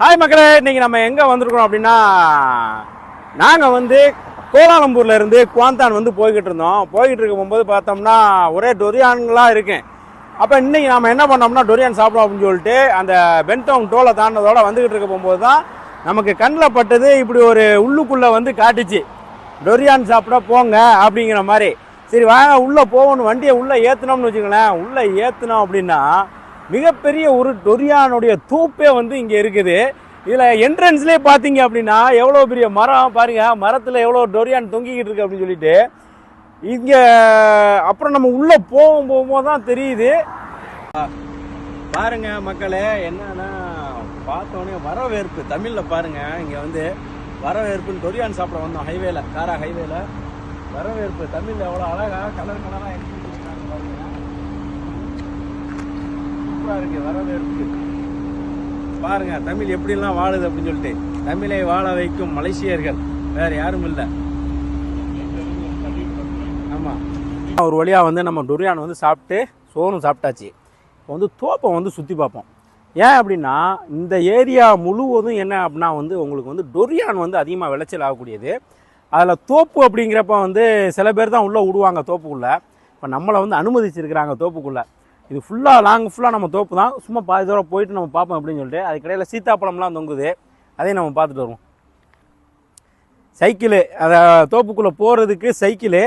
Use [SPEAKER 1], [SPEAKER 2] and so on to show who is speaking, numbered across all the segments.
[SPEAKER 1] Hi மக்களே இன்னைக்கு நம்ம எங்கே வந்திருக்கிறோம் அப்படின்னா நாங்கள் வந்து கோலாலம்பூர்லேருந்து குவாந்தான் வந்து போய்கிட்டு இருந்தோம். போய்கிட்டு இருக்கும்போது போகும்போது பார்த்தோம்னா ஒரே டொரியான்களாக இருக்கும் அப்போ இன்றைக்கி நம்ம என்ன பண்ணோம்னா டொரியான் சாப்பிடும் அப்படின்னு சொல்லிட்டு அந்த பென்டோங் டோலை தாண்டதோட வந்துக்கிட்டு இருக்க போகும்போது தான் நமக்கு கண்ணில் பட்டது இப்படி ஒரு உள்ளுக்குள்ளே வந்து காட்டுச்சு. டொரியான் சாப்பிட போங்க அப்படிங்கிற மாதிரி. சரி வாங்க உள்ளே போகணும். வண்டியை உள்ளே ஏற்றினோம்னு வச்சுங்களேன் உள்ளே ஏற்றினோம் அப்படின்னா மிகப்பெரிய ஒரு டொரியானுடைய தூப்பே வந்து இங்கே இருக்குது. இதில் என்ட்ரன்ஸ்லேயே பார்த்தீங்க அப்படின்னா எவ்வளோ பெரிய மரம் பாருங்கள் மரத்தில் எவ்வளோ டொரியான் தொங்கிக்கிட்டு இருக்கு அப்படின்னு சொல்லிட்டு. இங்கே அப்புறம் நம்ம உள்ளே போகும் போகும்போது தான் தெரியுது. பாருங்க மக்களே என்னன்னா பார்த்தோன்னே வரவேற்பு தமிழில் பாருங்க இங்கே வந்து வரவேற்புன்னு டொரியான் சாப்பிட வந்தோம் ஹைவேல காரா ஹைவேல வரவேற்பு தமிழில் எவ்வளோ அழகாக கலர் கலராக எடுத்து பாருங்கள் பாருங்க. சூப்பரா இருக்கு வரவேற்பு பாருங்க தமிழ் எப்படிலாம் வாழுது அப்படின்னு சொல்லிட்டு தமிழை வாழ வைக்கும் மலேசியர்கள் வேற யாரும் இல்லை. ஆமாம் ஒரு வழியாக வந்து நம்ம டொரியான் வந்து சாப்பிட்டு சோறும் சாப்பிட்டாச்சு. இப்போ வந்து தோப்பை வந்து சுற்றி பார்ப்போம். ஏன் அப்படின்னா இந்த ஏரியா முழுவதும் என்ன அப்படின்னா வந்து உங்களுக்கு வந்து டொரியான் வந்து அதிகமாக விளைச்சல் ஆகக்கூடியது. அதில் தோப்பு அப்படிங்கிறப்ப வந்து சில பேர் தான் உள்ளே விடுவாங்க தோப்புக்குள்ளே. இப்போ நம்மளை வந்து அனுமதிச்சிருக்கிறாங்க தோப்புக்குள்ளே. இது ஃபுல்லாக லாங் ஃபுல்லாக நம்ம தோப்பு தான். சும்மா பாதி தூரம் போயிட்டு நம்ம பார்ப்போம் அப்படின்னு சொல்லிட்டு அதுக்கடையில் சீத்தாப்பழம்லாம் தொங்குது. அதையும் நம்ம பார்த்துட்டு வருவோம். சைக்கிளு அதை தோப்புக்குள்ளே போகிறதுக்கு சைக்கிளு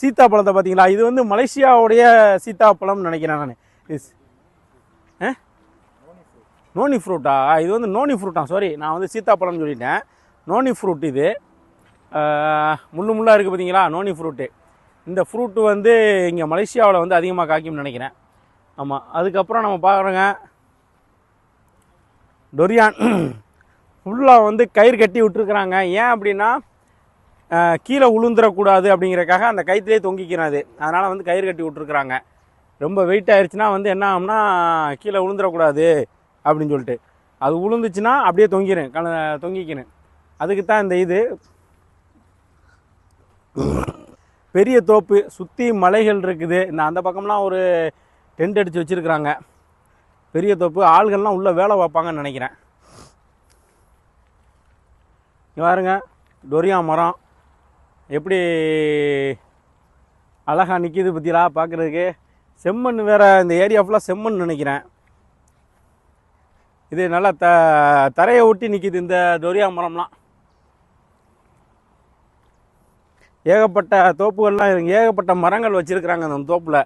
[SPEAKER 1] சீத்தாப்பழத்தை பார்த்தீங்களா? இது வந்து மலேசியாவுடைய சீத்தாப்பழம்னு நினைக்கிறேன் நான். இது ஆ? நோனி ஃப்ரூட்டா இது வந்து நோனி ஃப்ரூட்டா சாரி நான் வந்து சீத்தாப்பழம்னு சொல்லிட்டேன். நோனி ஃப்ரூட் இது. முள்ளு முள்ளாக இருக்குது பார்த்தீங்களா? நோனி ஃப்ரூட்டு இந்த ஃப்ரூட்டு வந்து இங்கே மலேசியாவில் வந்து அதிகமாக காய்க்கும்னு நினைக்கிறேன். ஆமாம் அதுக்கப்புறம் நம்ம பார்க்குறோங்க டொரியான் ஃபுல்லாக வந்து கயிறு கட்டி விட்டுருக்குறாங்க. ஏன் அப்படின்னா கீழே உளுந்துடக்கூடாது அப்படிங்கிறக்காக அந்த கயிற்றுலேயே தொங்கிக்கிறாது அதனால் வந்து கயிறு கட்டி விட்டுருக்குறாங்க. ரொம்ப வெயிட் ஆயிடுச்சுன்னா வந்து என்ன ஆகும்னா கீழே உளுந்துடக்கூடாது அப்படின்னு சொல்லிட்டு. அது உளுந்துச்சுன்னா அப்படியே தொங்கிடும் கல தொங்கிக்கணும் அதுக்கு தான் இந்த இது. பெரிய தோப்பு சுற்றி மலைகள் இருக்குது. இந்த அந்த பக்கம்லாம் ஒரு டென்ட் அடித்து வச்சுருக்குறாங்க. பெரிய தோப்பு. ஆள்கள்லாம் உள்ளே வேலை பார்ப்பாங்கன்னு நினைக்கிறேன். பாருங்க டொரியா மரம். எப்படி அழகா நிற்கிது பற்றிலா பார்க்குறதுக்கு செம்மண் வேறு இந்த ஏரியா ஃபுல்லாக செம்மண் நினைக்கிறேன். இது நல்லா த தரையை ஒட்டி நிற்கிது இந்த டொரியா மரம்லாம். ஏகப்பட்ட தோப்புகள்லாம் ஏகப்பட்ட மரங்கள் வச்சுருக்குறாங்க அந்த தோப்பில்.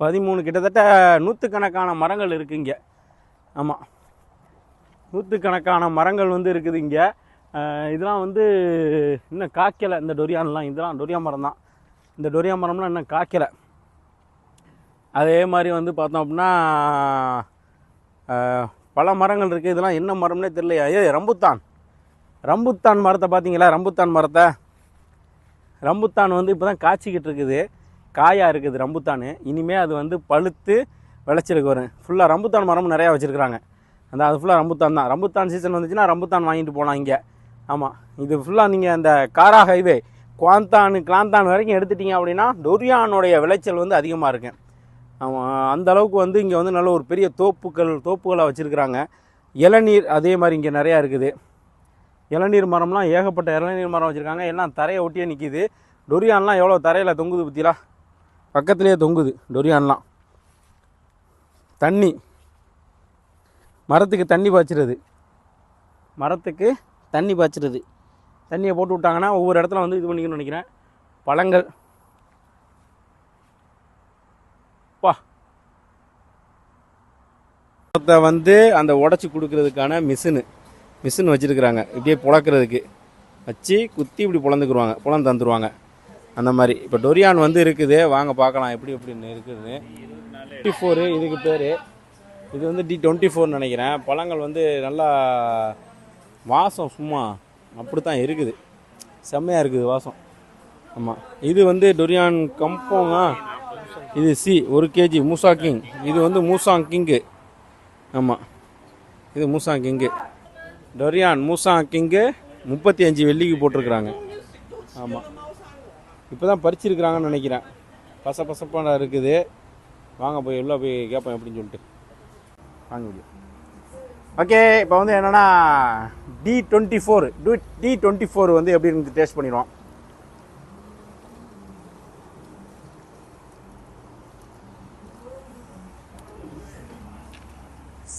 [SPEAKER 1] பதிமூணு கிட்டத்தட்ட நூற்றுக்கணக்கான மரங்கள் இருக்குது இங்கே. ஆமாம் நூற்றுக்கணக்கான மரங்கள் வந்து இருக்குது இங்கே. இதெல்லாம் வந்து இன்னும் காய்க்கலை. இந்த டொரியான்லாம் இதெல்லாம் டொரியா மரம் தான். இந்த டொரியா மரம்லாம் இன்னும் காய்க்கலை. அதே மாதிரி வந்து பார்த்தோம் அப்படின்னா பல மரங்கள் இருக்குது இதெல்லாம் என்ன மரம்னே தெரியலையா. ஏ ரம்புத்தான். ரம்புத்தான் மரத்தை பார்த்தீங்களா? ரம்புத்தான் மரத்தை. ரம்புத்தான் வந்து இப்போ தான் காய்ச்சிக்கிட்டு இருக்குது. காயாக இருக்குது ரம்புத்தான். இனிமேல் அது வந்து பழுத்து விளைச்சலுக்கு வரும். ஃபுல்லாக ரம்புத்தான் மரமும் நிறையா வச்சுருக்குறாங்க. அந்த அது ஃபுல்லாக ரம்புத்தான் தான். ரம்புத்தான் சீசன் வந்துச்சுன்னா ரம்புத்தான் வாங்கிட்டு போகலாம் இங்கே. ஆமாம் இது ஃபுல்லாக நீங்கள் அந்த காரா ஹைவே குவாந்தான் கிளாந்தான் வரைக்கும் எடுத்துட்டீங்க அப்படின்னா டொரியானுடைய விளைச்சல் வந்து அதிகமாக இருக்கு. ஆமாம் அந்த அளவுக்கு வந்து இங்கே வந்து நல்ல ஒரு பெரிய தோப்புகள் தோப்புகளை வச்சுருக்குறாங்க. இளநீர் அதே மாதிரி இங்கே நிறையா இருக்குது. இளநீர் மரம்லாம் ஏகப்பட்ட இளநீர் மரம் வச்சுருக்காங்க. எல்லாம் தரையை ஒட்டியே நிற்கிது டொரியான்லாம் எவ்வளோ தரையில் தொங்குது பற்றிலாம் பக்கத்துலேயே தொங்குது டொரியான்லாம். தண்ணி. மரத்துக்கு தண்ணி பாய்ச்சிறது. மரத்துக்கு தண்ணி பாய்ச்சிறது. தண்ணியை போட்டு விட்டாங்கன்னா ஒவ்வொரு இடத்துல வந்து இது பண்ணிக்கணும்னு நினைக்கிறேன். பழங்கள். பா மரத்தை வந்து அந்த உடச்சி கொடுக்கறதுக்கான மிஷினு. மிஷின் வச்சுருக்குறாங்க. இப்படியே புழக்கிறதுக்கு. வச்சு குத்தி இப்படி புலந்துக்குருவாங்க. புலந்து தந்துடுவாங்க அந்த மாதிரி. இப்போ டொரியான் வந்து இருக்குது. வாங்க பார்க்கலாம் எப்படி எப்படின்னு இருக்குது. டுவெண்ட்டி ஃபோரு இதுக்கு பேர். இது வந்து டி டுவெண்ட்டி ஃபோர்னு நினைக்கிறேன். பழங்கள் வந்து நல்லா வாசம் சும்மா அப்படி தான் இருக்குது. செம்மையாக இருக்குது வாசம். ஆமாம் இது வந்து டொரியான் கம்போங்கா இது சி ஒரு கேஜி மூசா கிங். இது வந்து மூசாங் கிங்கு. ஆமாம் இது Musang King. Durian Musang King முப்பத்தி அஞ்சு வெள்ளிக்கு போட்டிருக்குறாங்க. ஆமாம் இப்போ தான் பறிச்சிருக்கிறாங்கன்னு நினைக்கிறேன். பச பசப்பான இருக்குது. வாங்க போய் உள்ளே போய் கேட்போம் எப்படின்னு சொல்லிட்டு. வாங்க முடியும் ஓகே இப்போ வந்து என்னென்னா T twenty four T twenty four வந்து எப்படி இருந்து டேஸ்ட் பண்ணிடுவோம்?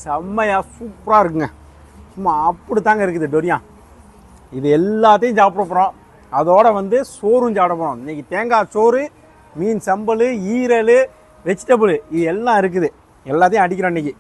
[SPEAKER 1] செம்மையாக சூப்பராக இருக்குங்க. சும்மா அப்படி தாங்க இருக்குது டொரியா. இது எல்லாத்தையும் சாப்பிட போகிறோம் அதோட வந்து சோறும் சாப்பிட போகிறோம் இன்றைக்கி தேங்காய் சோறு மீன் சம்பல் ஈரல் வெஜிடபிள் இது எல்லாம் இருக்குது. எல்லாத்தையும் அடிக்கிறோம் இன்றைக்கி